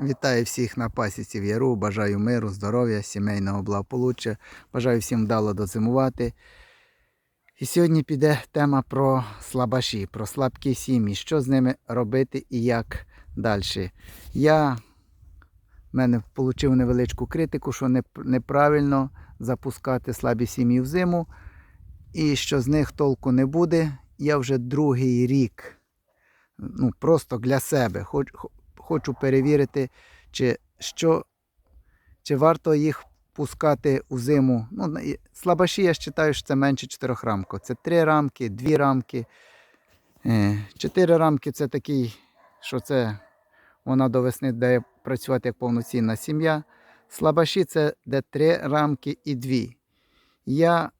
Вітаю всіх на пасіці в Яру. Бажаю миру, здоров'я, сімейного благополуччя. Бажаю всім вдало дозимувати. І сьогодні піде тема про слабаші, про слабкі сім'ї, що з ними робити і як далі. Я в мене отримав невеличку критику, що неправильно запускати слабі сім'ї в зиму, і що з них толку не буде. Я вже другий рік ну, просто для себе хоч, хо- хочу перевірити, чи, що, чи варто їх пускати у зиму. Ну, слабаші, я вважаю, що це менше 4 рамок. Це 3 рамки, 2 рамки. 4 рамки це такий, що це вона до весни дає працювати як повноцінна сім'я. Слабаші це де 3 рамки і 2. Я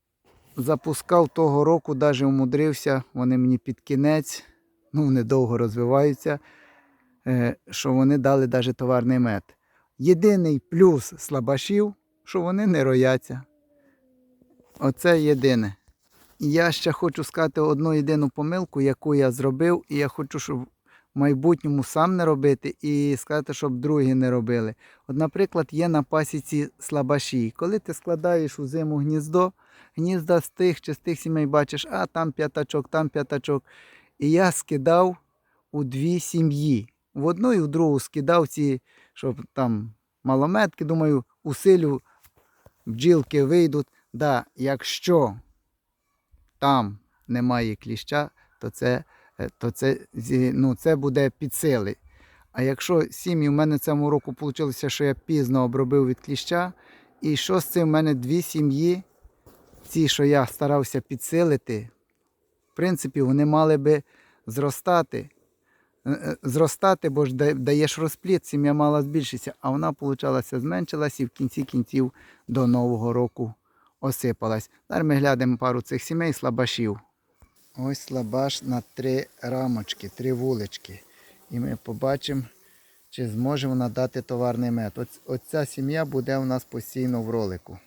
запускав того року, навіть умудрився, вони мені під кінець, ну вони довго розвиваються, е, що вони дали навіть товарний мед. Єдиний плюс слабашів, що вони не рояться. Оце єдине. Я ще хочу сказати одну єдину помилку, яку я зробив, і я хочу, щоб в майбутньому сам не робити, і сказати, щоб другі не робили. От, наприклад, є на пасіці слабаші. Коли ти складаєш у зиму гніздо, гнізда з тих чи з тих сімей бачиш, а там п'ятачок, там п'ятачок. І я скидав у дві сім'ї. В одну і в другу скидав ці, щоб там малометки, думаю, усилю бджілки вийдуть. Да, якщо там немає кліща, то це, е, то це, ну, це буде під сили. А якщо сім'ї в мене цьому року вийшло, що я пізно обробив від кліща, і що з цим в мене дві сім'ї, ці, що я старався підсилити, в принципі, вони мали би зростати. Е, е, Зростати, бо ж даєш розпліт, сім'я мала збільшитися, а вона, виходить, зменшилась і в кінці кінців до Нового року осипалась. Зараз ми глянемо пару цих сімей слабашів. Ось слабаш на три рамочки, три вулички. І ми побачимо, чи зможе вона дати товарний мед. Оця сім'я буде у нас постійно в ролику.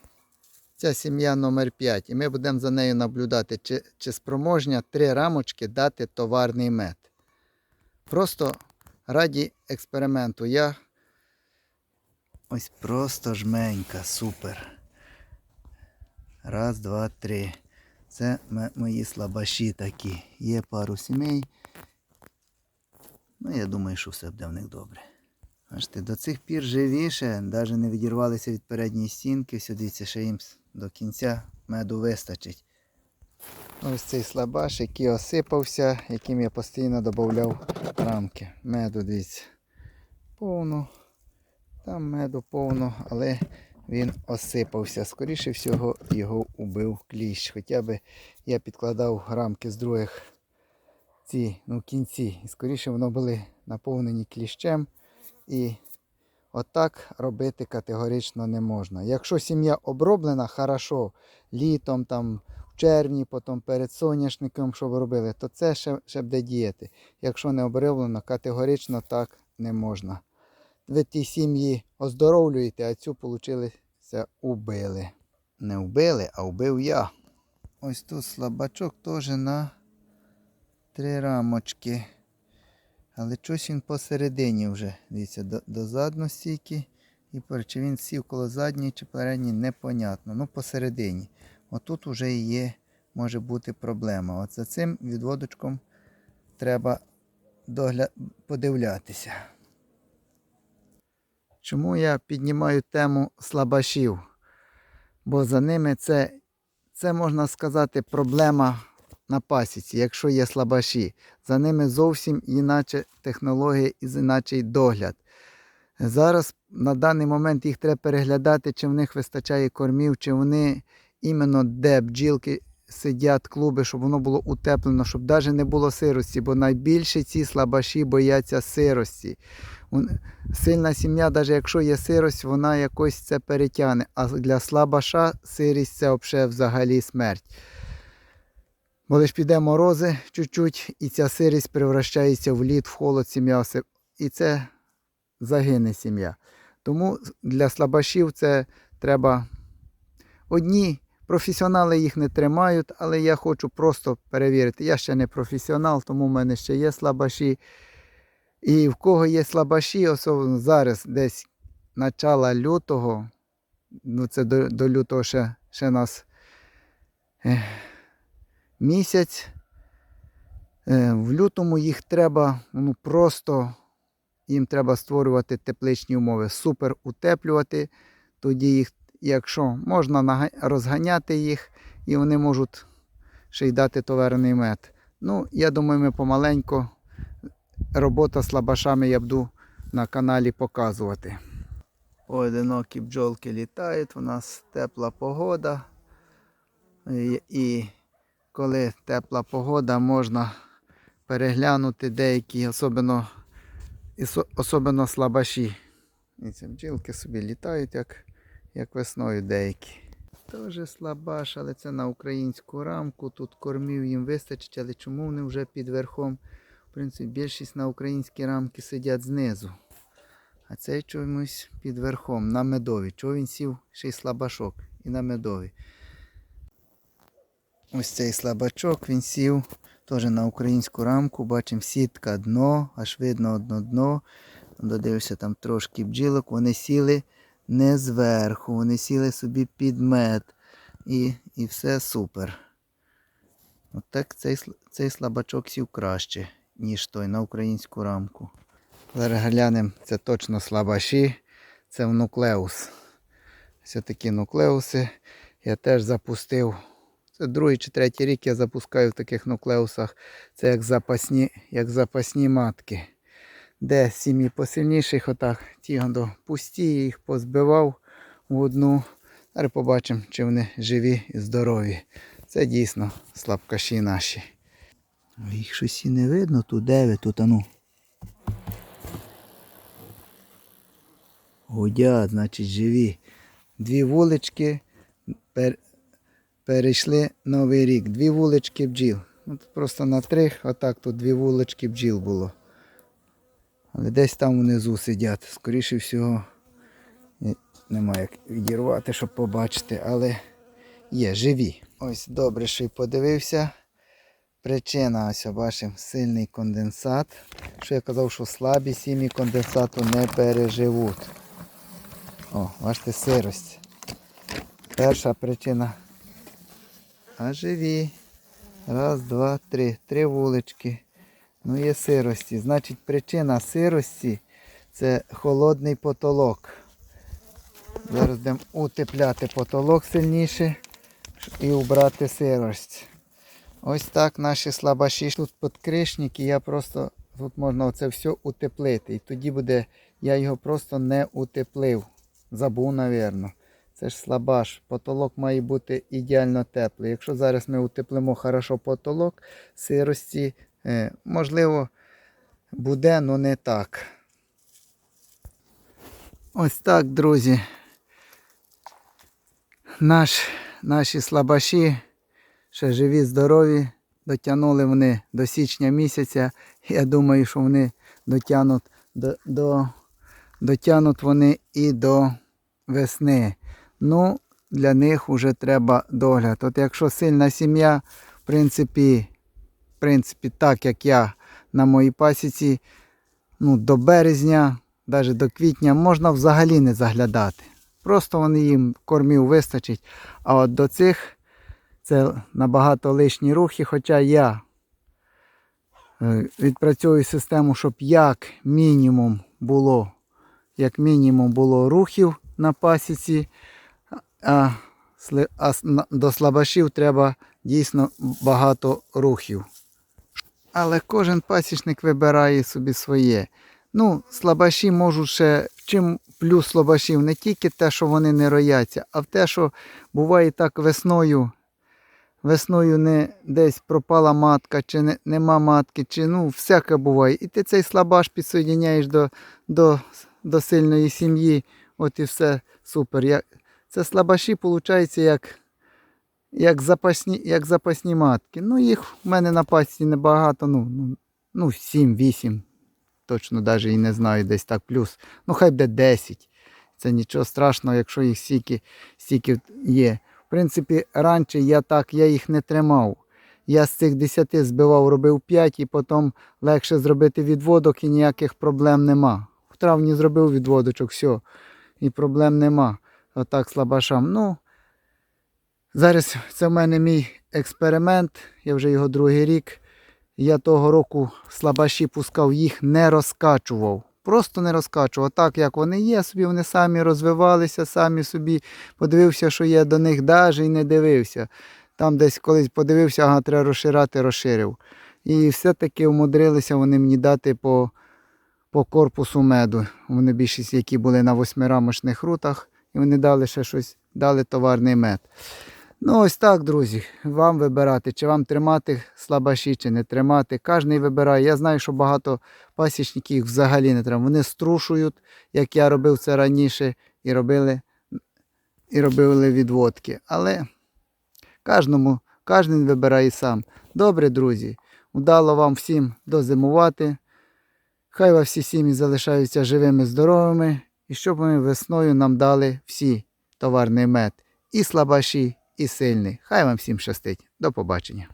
Ця сім'я номер 5. І ми будемо за нею наблюдати, чи, чи спроможня три рамочки дати товарний мед. Просто раді експерименту я ось просто жменька, супер. Раз, два, три. Це мої слабаші такі. Є пару сімей. Ну, я думаю, що все буде в них добре. Бачите, до цих пір живіше, навіть не відірвалися від передньої стінки. Все, дивіться, ще їм до кінця меду вистачить. Ось цей слабаш, який осипався, яким я постійно додавав рамки. Меду, дивіться. Повно. Там меду повно, але він осипався. Скоріше всього, його убив кліщ. Хоча би я підкладав рамки з других ці, ну, кінці. І скоріше воно були наповнені кліщем. І отак робити категорично не можна. Якщо сім'я оброблена хорошо, літом, там, червні, потім перед соняшником, що ви робили, то це ще, ще буде діяти. Якщо не оброблено, категорично так не можна. Ви ті сім'ї оздоровлюєте, а цю получилися убили. Не вбили, а вбив я. Ось тут слабачок теж на три рамочки. Але щось він посередині вже. Дивіться, до, до задну стійки. І чи він сів коло задньої чи передньої, непонятно. Ну, посередині. Отут вже і є, може бути проблема. От за цим відводочком треба догля... подивлятися. Чому я піднімаю тему слабашів? Бо за ними це, це можна сказати, проблема на пасіці, якщо є слабаші. За ними зовсім іначе технологія і іначе догляд. Зараз на даний момент їх треба переглядати, чи в них вистачає кормів, чи вони іменно де бджілки сидять, клуби, щоб воно було утеплено, щоб навіть не було сирості, бо найбільше ці слабаші бояться сирості. Сильна сім'я, навіть якщо є сирость, вона якось це перетягне. А для слабаша сирість це взагалі, смерть. Бо лиш піде морози чуть-чуть, і ця сирість превращається в лід, в холод, сім'я і це загине сім'я. Тому для слабашів це треба одні. Професіонали їх не тримають, але я хочу просто перевірити. Я ще не професіонал, тому в мене ще є слабаші. І в кого є слабаші, особливо зараз десь начала лютого, ну це до, до лютого ще, ще нас е, місяць. Е, в лютому їх треба ну, просто їм треба створювати тепличні умови, супер утеплювати. Тоді їх, якщо можна розганяти їх, і вони можуть ще й дати товарний мед. Ну, я думаю, ми помаленьку робота з лабашами я буду на каналі показувати. Поодинокі бджолки літають, у нас тепла погода. І коли тепла погода, можна переглянути деякі, особливо, особливо слабаші. І ці бджілки собі літають, як, як весною деякі. Теж слабаш, але це на українську рамку. Тут кормів їм вистачить, але чому вони вже під верхом? В принципі, більшість на українські рамки сидять знизу. А цей чомусь під верхом, на медові. Чого він сів ще й слабашок і на медові. Ось цей слабачок він сів теж на українську рамку. Бачимо сітка дно, аж видно одно дно. Додивився там трошки бджілок. Вони сіли не зверху, вони сіли собі під мед. І, і все супер. От так цей, цей слабачок сів краще, ніж той на українську рамку. Зараз глянемо, це точно слабаші, це в нуклеус. Ось такі нуклеуси. Я теж запустив. Це другий чи третій рік я запускаю в таких нуклеусах. Це як запасні, як запасні матки. Де сім'ї посильніших, отак, ті гондо пусті, їх позбивав в одну. Зараз побачимо, чи вони живі і здорові. Це дійсно слабкаші наші. Їх щось і не видно тут, де ви тут, ану. Гудять, значить, живі. Дві вулички пер... перейшли новий рік. Дві вулички бджіл. Просто на три, отак тут дві вулички бджіл було. Але десь там внизу сидять. Скоріше всього, немає як відірвати, щоб побачити, але є, живі. Ось добре, що й подивився. Причина, ось бачимо, сильний конденсат. Що я казав, що слабі сім'ї конденсату не переживуть. О, бачите, сирость. Перша причина. А живі. Раз, два, три. Три вулички. Ну, є сирості. Значить, причина сирості це холодний потолок. Зараз будемо утепляти потолок сильніше і убрати сирость. Ось так наші слабаші. Тут підкришники, я просто тут можна оце все утеплити. І тоді буде, я його просто не утеплив. Забув, напевно. Це ж слабаш. Потолок має бути ідеально теплий. Якщо зараз ми утеплимо хорошо потолок, сирості, можливо, буде, але не так. Ось так, друзі. Наш, наші слабаші ще живі, здорові. Дотягнули вони до січня місяця. Я думаю, що вони дотягнуть до, до, дотягнуть вони і до весни. Ну, для них вже треба догляд. От якщо сильна сім'я, в принципі, принципі, так як я на моїй пасіці, ну, до березня, навіть до квітня, можна взагалі не заглядати. Просто вони їм кормів вистачить. А от до цих це набагато лишні рухи, хоча я е, відпрацьовую систему, щоб як мінімум було, як мінімум було рухів на пасіці, а, до слабашів треба дійсно багато рухів. Але кожен пасічник вибирає собі своє. Ну, слабаші можуть ще. Чим плюс слабашів не тільки те, що вони не рояться, а в те, що буває так весною. Весною не десь пропала матка, чи не, нема матки, чи ну всяке буває. І ти цей слабаш підсоєдняєш до, до, до сильної сім'ї. От і все супер. Це слабаші, виходить, як, як, запасні, як запасні матки. Ну, їх в мене на пасті небагато, ну, ну, ну 7-8. Точно навіть і не знаю, десь так плюс. Ну, хай буде 10. Це нічого страшного, якщо їх стільки, стільки є. В принципі, раніше я так я їх не тримав. Я з цих 10 збивав, робив 5 і потім легше зробити відводок і ніяких проблем нема. В травні зробив відводочок, все. І проблем нема. Отак слабашам. Ну, зараз це в мене мій експеримент, я вже його другий рік. Я того року слабаші пускав, їх не розкачував. Просто не розкачував. Так, як вони є, собі вони самі розвивалися, самі собі подивився, що є до них, навіть і не дивився. Там десь колись подивився, ага, треба розширяти, розширив. І все-таки умудрилися вони мені дати по, по корпусу меду. Вони більшість, які були на восьмирамочних рутах, і вони дали ще щось, дали товарний мед. Ну, ось так, друзі. Вам вибирати, чи вам тримати слабаші, чи не тримати. Кожний вибирає. Я знаю, що багато пасічників їх взагалі не треба. Вони струшують, як я робив це раніше, і робили, і робили відводки. Але кожному, кожен вибирає сам. Добре, друзі. Удало вам всім дозимувати. Хай вас всі сім'ї залишаються живими, здоровими. І щоб вони весною нам дали всі товарний мед. І слабаші, і сильний. Хай вам всім щастить. До побачення.